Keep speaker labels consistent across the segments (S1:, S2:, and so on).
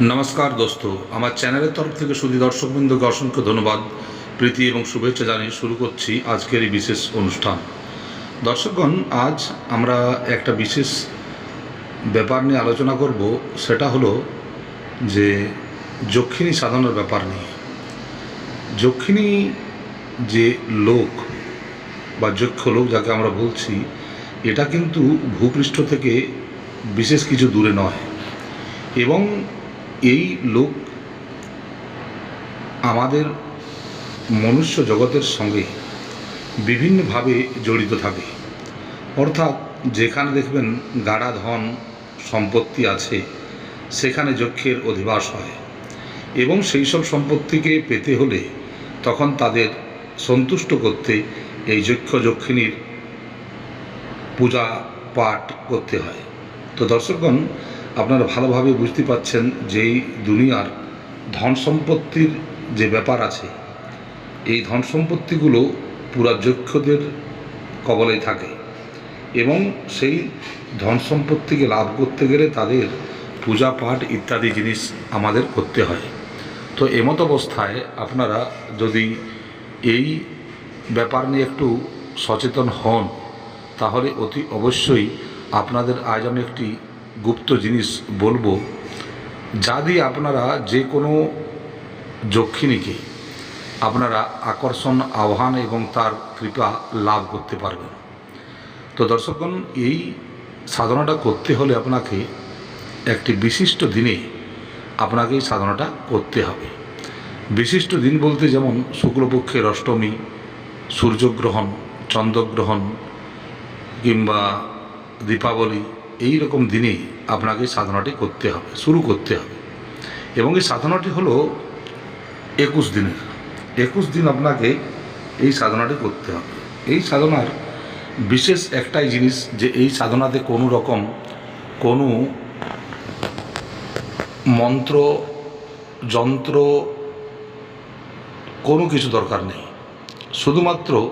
S1: নমস্কার দোস্ত, আমার চ্যানেলের তরফ থেকে শুধু দর্শকবৃন্দকে অসংখ্য ধন্যবাদ, প্রীতি এবং শুভেচ্ছা জানিয়ে শুরু করছি আজকের এই বিশেষ অনুষ্ঠান। দর্শকগণ, আজ আমরা একটা বিশেষ ব্যাপার নিয়ে আলোচনা করব, সেটা হলো যে যক্ষিণী সাধনার ব্যাপার নিয়ে। যক্ষিণী যে লোক বা যক্ষ লোক যাকে আমরা বলছি, এটা কিন্তু ভূপৃষ্ঠ থেকে বিশেষ কিছু দূরে নয়। এবং এই লোক আমাদের মনুষ্য জগতের সঙ্গে বিভিন্নভাবে জড়িত থাকে। অর্থাৎ যেখানে দেখবেন গাড়া ধন সম্পত্তি আছে, সেখানে যক্ষের অধিবাস হয়। এবং সেই সব সম্পত্তিকে পেতে হলে তখন তাদের সন্তুষ্ট করতে এই যক্ষ যক্ষিণীর পূজা পাঠ করতে হয়। তো দর্শকগণ আপনারা ভালোভাবে বুঝতে পাচ্ছেন যে এই দুনিয়ার ধন সম্পত্তির যে ব্যাপার আছে, এই ধন সম্পত্তিগুলো পুরা যক্ষদের কবলেই থাকে এবং সেই ধন সম্পত্তিকে লাভ করতে গেলে তাদের পূজা পাঠ ইত্যাদি জিনিস আমাদের করতে হয়। তো এমত অবস্থায় আপনারা যদি এই ব্যাপার নিয়ে একটু সচেতন হন, তাহলে অতি অবশ্যই আপনাদের আজ আমি একটি গুপ্ত জিনিস বলব, যা দিয়ে আপনারা যে কোনো যক্ষিণীকে আপনারা আকর্ষণ, আহ্বান এবং তার কৃপা লাভ করতে পারবেন। তো দর্শকগণ, এই সাধনাটা করতে হলে আপনাকে একটি বিশিষ্ট দিনে আপনাকে এই সাধনাটা করতে হবে। বিশিষ্ট দিন বলতে যেমন শুক্লপক্ষের অষ্টমী, সূর্যগ্রহণ, চন্দ্রগ্রহণ কিংবা দীপাবলি এই রকম দিনে আপনাকে সাধনাটি করতে হবে, শুরু করতে হবে। এবং এই সাধনাটি হলো একুশ দিনের। একুশ দিন আপনাকে এই সাধনাটি করতে হবে। এই সাধনার বিশেষ একটাই জিনিস যে এই সাধনাতে কোনো রকম কোনো মন্ত্র, যন্ত্র, কোনো কিছু দরকার নেই। শুধুমাত্র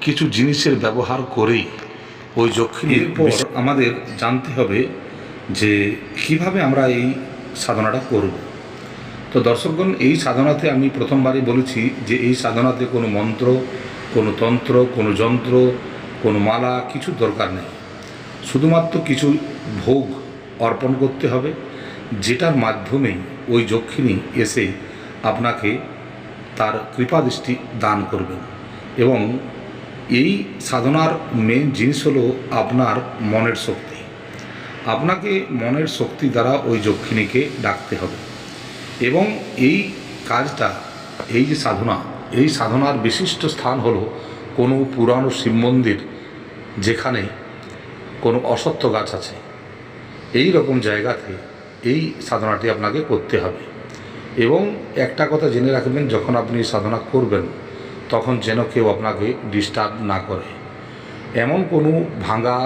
S1: কিছু জিনিসের ব্যবহার করেই ওই যক্ষিণীর পর আমাদের জানতে হবে যে কীভাবে আমরা এই সাধনাটা করব। তো দর্শকগণ এই সাধনাতে আমি প্রথমবারই বলেছি যে এই সাধনাতে কোনো মন্ত্র কোনো তন্ত্র কোনো যন্ত্র কোনো মালা কিছু দরকার নেই। শুধুমাত্র কিছু ভোগ অর্পণ করতে হবে যেটার মাধ্যমে ওই যক্ষিণী এসে আপনাকে তার কৃপাদৃষ্টি দান করবেন এবং এই সাধনার মেন জিনিস হলো আপনার মনের শক্তি। আপনাকে মনের শক্তি দ্বারা ওই যক্ষিণীকে ডাকতে হবে। এবং এই কাজটা, এই যে সাধনা, এই সাধনার বিশিষ্ট স্থান হলো কোনো পুরানো শিব মন্দির যেখানে কোনো অসত্য গাছ আছে। এই রকম জায়গাতে এই সাধনাটি আপনাকে করতে হবে। এবং একটা কথা জেনে রাখবেন, যখন আপনি সাধনা করবেন তখন যেন কেউ আপনাকে ডিস্টার্ব না করে। এমন কোনো ভাঙা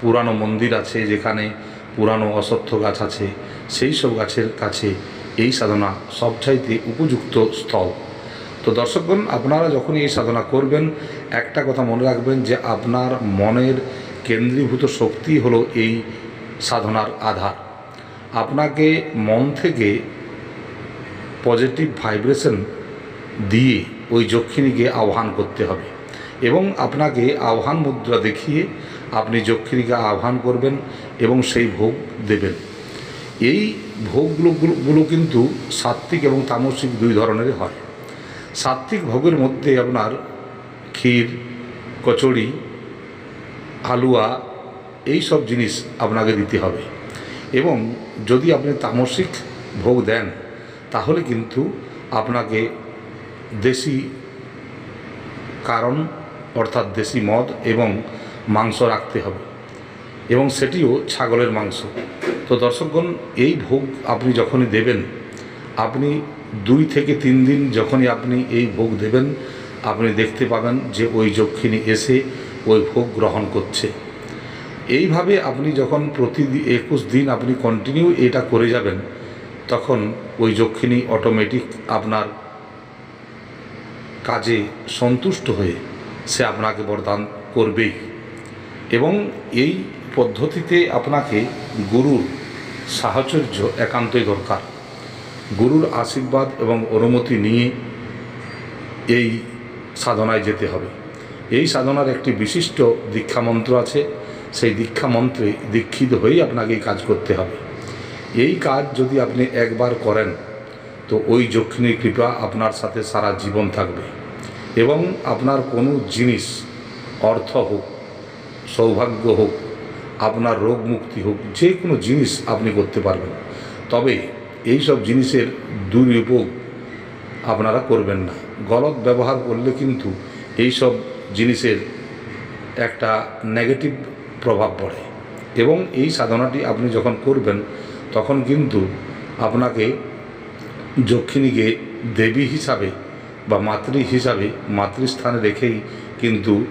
S1: পুরানো মন্দির আছে যেখানে পুরানো অসত্য গাছ আছে? সেই সব গাছের কাছে এই সাধনা সবচাইতে উপযুক্ত স্থল। তো দর্শকগণ, আপনারা যখন এই সাধনা করবেন, একটা কথা মনে রাখবেন যে আপনার মনের কেন্দ্রীভূত শক্তি হলো এই সাধনার আধার। আপনাকে মন থেকে পজিটিভ ভাইব্রেশন দিয়ে ওই যক্ষিণীকে আহ্বান করতে হবে। এবং আপনাকে আহ্বান মুদ্রা দেখিয়ে আপনি যক্ষিণীকে আহ্বান করবেন এবং সেই ভোগ দেবেন। এই ভোগগুলোগুলো কিন্তু সাত্ত্বিক এবং তামসিক দুই ধরনের হয়। সাত্ত্বিক ভোগের মধ্যে আপনার ক্ষীর, কচুরি, হালুয়া, এই সব জিনিস আপনাকে দিতে হবে। এবং যদি আপনি তামসিক ভোগ দেন, তাহলে কিন্তু আপনাকে দেশি কারণ, অর্থাৎ দেশি মদ এবং মাংস রাখতে হবে। এবং সেটিও ছাগলের মাংস। তো দর্শকগণ, এই ভোগ আপনি যখনই দেবেন, আপনি দুই থেকে তিন দিন যখনই আপনি এই ভোগ দেবেন, আপনি দেখতে পাবেন যে ওই যক্ষিণী এসে ওই ভোগ গ্রহণ করছে। এইভাবে আপনি যখন প্রতি একুশ দিন আপনি কন্টিনিউ এটা করে যাবেন, তখন ওই যক্ষিণী অটোমেটিক আপনার কাজে সন্তুষ্ট হয়ে সে আপনাকে বরদান করবেই। এবং এই পদ্ধতিতে আপনাকে গুরুর সাহচর্য একান্তই দরকার। গুরুর আশীর্বাদ এবং অনুমতি নিয়ে এই সাধনায় যেতে হবে। এই সাধনার একটি বিশিষ্ট দীক্ষা মন্ত্র আছে। সেই দীক্ষা মন্ত্রে দীক্ষিত হয়েই আপনাকে এই কাজ করতে হবে। এই কাজ যদি আপনি একবার করেন তো ওই যক্ষিণীর কৃপা আপনার সাথে সারা জীবন থাকবে। এবং আপনার কোনো জিনিস, অর্থ হোক, সৌভাগ্য হোক, আপনার রোগ মুক্তি হোক, যে কোনো জিনিস আপনি করতে পারবেন। তবে এই সব জিনিসের দুরুপয়োগ আপনারা করবেন না। গলত ব্যবহার করলে কিন্তু এই সব জিনিসের একটা নেগেটিভ প্রভাব পড়ে। এবং এই সাধনাটি আপনি যখন করবেন, তখন কিন্তু আপনাকে যক্ষিণীকে দেবী হিসাবে বা মাতৃ হিসাবে মাতৃস্থানে রেখেই কিন্তু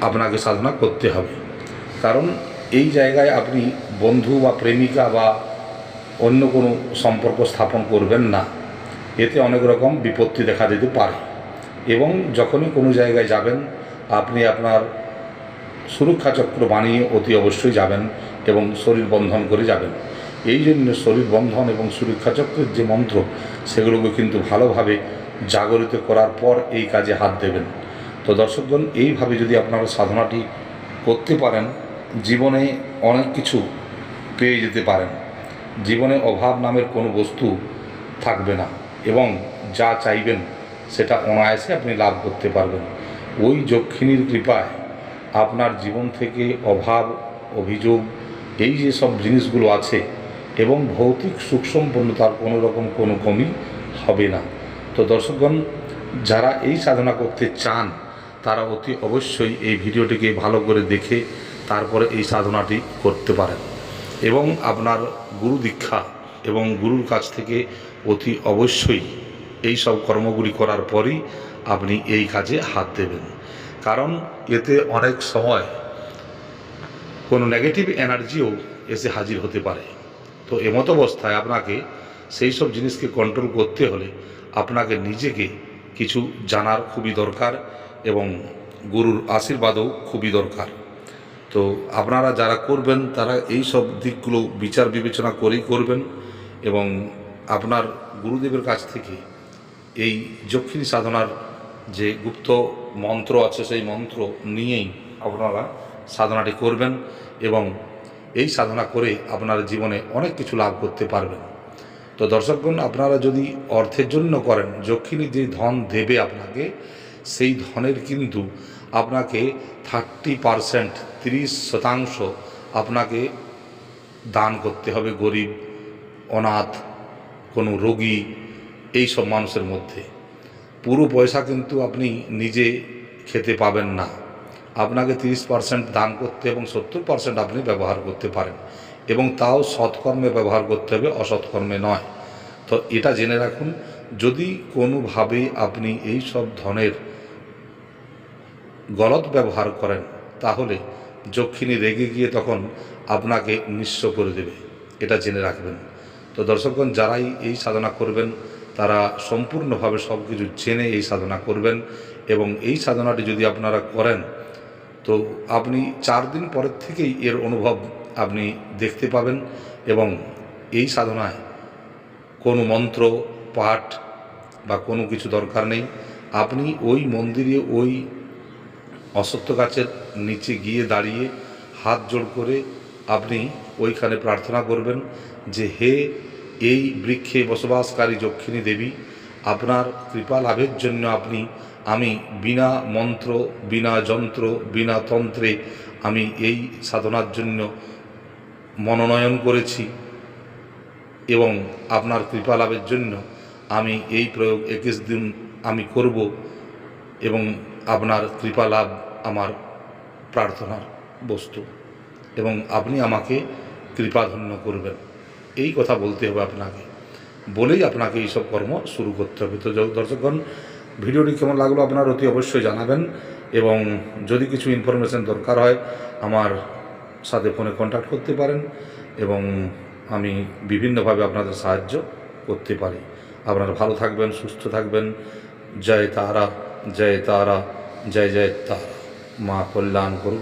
S1: আপনাকে সাধনা করতে হবে। কারণ এই জায়গায় আপনি বন্ধু বা প্রেমিকা বা অন্য কোনো সম্পর্ক স্থাপন করবেন না। এতে অনেক রকম বিপত্তি দেখা দিতে পারে। এবং যখনই কোনো জায়গায় যাবেন, আপনি আপনার সুরক্ষা চক্র বানিয়ে অতি অবশ্যই যাবেন এবং শরীর বন্ধন করে যাবেন। এই জন্য শরীর বন্ধন এবং সুরক্ষা চক্রের যে মন্ত্র, সেগুলোকে কিন্তু ভালোভাবে জাগরিত করার পর এই কাজে হাত দেবেন। তো দর্শকগণ, এইভাবে যদি আপনারা সাধনাটি করতে পারেন, জীবনে অনেক কিছু পেয়ে যেতে পারেন। জীবনে অভাব নামের কোনো বস্তু থাকবে না এবং যা চাইবেন, সেটা অনায়াসে আপনি লাভ করতে পারবেন। ওই যক্ষিণীর কৃপায় আপনার জীবন থেকে অভাব, অভিযোগ, এই যে সব জিনিসগুলো আছে এবং ভৌতিক সুখ সম্পন্নতার কোনো রকম কোনো কমি হবে না। তো দর্শকগণ, যারা এই সাধনা করতে চান, তারা অতি অবশ্যই এই ভিডিওটিকে ভালো করে দেখে তারপরে এই সাধনাটি করতে পারেন। এবং আপনার গুরু দীক্ষা এবং গুরুর কাছ থেকে অতি অবশ্যই এই সব কর্মগুলি করার পরই আপনি এই কাজে হাত দেবেন। কারণ এতে অনেক সময় কোনো নেগেটিভ এনার্জিও এসে হাজির হতে পারে। তো এমতো অবস্থায় আপনাকে সেই সব জিনিসকে কন্ট্রোল করতে হলে আপনাকে নিজেকে কিছু জানার খুবই দরকার এবং গুরুর আশীর্বাদও খুবই দরকার। তো আপনারা যারা করবেন, তারা এই সব দিকগুলো বিচার বিবেচনা করেই করবেন এবং আপনার গুরুদেবের কাছ থেকে এই যক্ষিণী সাধনার যে গুপ্ত মন্ত্র আছে, সেই মন্ত্র নিয়েই আপনারা সাধনাটি করবেন এবং এই সাধনা করে আপনার জীবনে অনেক কিছু লাভ করতে পারবেন। তো দর্শকগণ, আপনারা যদি অর্থের জন্য করেন যক্ষিণী যে ধন দেবে আপনাকে, সেই ধনের কিন্তু আপনাকে থার্টি পারসেন্ট তিরিশ শতাংশ আপনাকে দান করতে হবে গরিব, অনাথ, কোনো রোগী, এই সব মানুষের মধ্যে। পুরো পয়সা কিন্তু আপনি নিজে খেতে পাবেন না। আপনাকে তিরিশ পার্সেন্ট দান করতে এবং সত্তর পার্সেন্ট আপনি ব্যবহার করতে পারেন। এবং তাও সৎকর্মে ব্যবহার করতে হবে, অসৎকর্মে নয়। তো এটা জেনে রাখুন, যদি কোনোভাবে আপনি এই সব ধনের গলত ব্যবহার করেন, তাহলে যক্ষিণী রেগে গিয়ে তখন আপনাকে নিঃস্ব করে দেবে। এটা জেনে রাখবেন। তো দর্শকগণ, যারাই এই সাধনা করবেন, তারা সম্পূর্ণভাবে সব কিছু জেনে এই সাধনা করবেন এবং এই সাধনাটি যদি আপনারা করেন তো আপনি চার দিন পরের থেকেই এর অনুভব আপনি দেখতে পাবেন এবং এই সাধনায় কোনো মন্ত্র, পাঠ বা কোনো কিছু দরকার নেই। আপনি ওই মন্দিরে ওই অসত্য গাছের নিচে গিয়ে দাঁড়িয়ে হাত জোড় করে আপনি ওইখানে প্রার্থনা করবেন যে, হে এই বৃক্ষে বসবাসকারী যক্ষিণী দেবী, আপনার কৃপা লাভের জন্য আপনি আমি বিনা মন্ত্র, বিনা যন্ত্র, বিনা তন্ত্রে আমি এই সাধনার জন্য মনোনয়ন করেছি এবং আপনার কৃপা লাভের জন্য আমি এই প্রয়োগ একুশ দিন আমি করব এবং আপনার কৃপা লাভ আমার প্রার্থনার বস্তু এবং আপনি আমাকে কৃপাধন্য করবেন। এই কথা বলতে হবে আপনাকে। বলেই আপনাকে এইসব কর্ম শুরু করতে হবে। তো দর্শকগণ ভিডিওটি কেমন লাগল আপনার অতি অবশ্যই জানাবেন এবং যদি কিছু ইনফরমেশান দরকার হয় আমার সাথে ফোনে কন্ট্যাক্ট করতে পারেন এবং আমি বিভিন্নভাবে আপনাদের সাহায্য করতে পারি। আপনারা ভালো থাকবেন, সুস্থ থাকবেন। জয় তারা জয় তারা, জয় জয় তারা। মা কল্যাণ করুন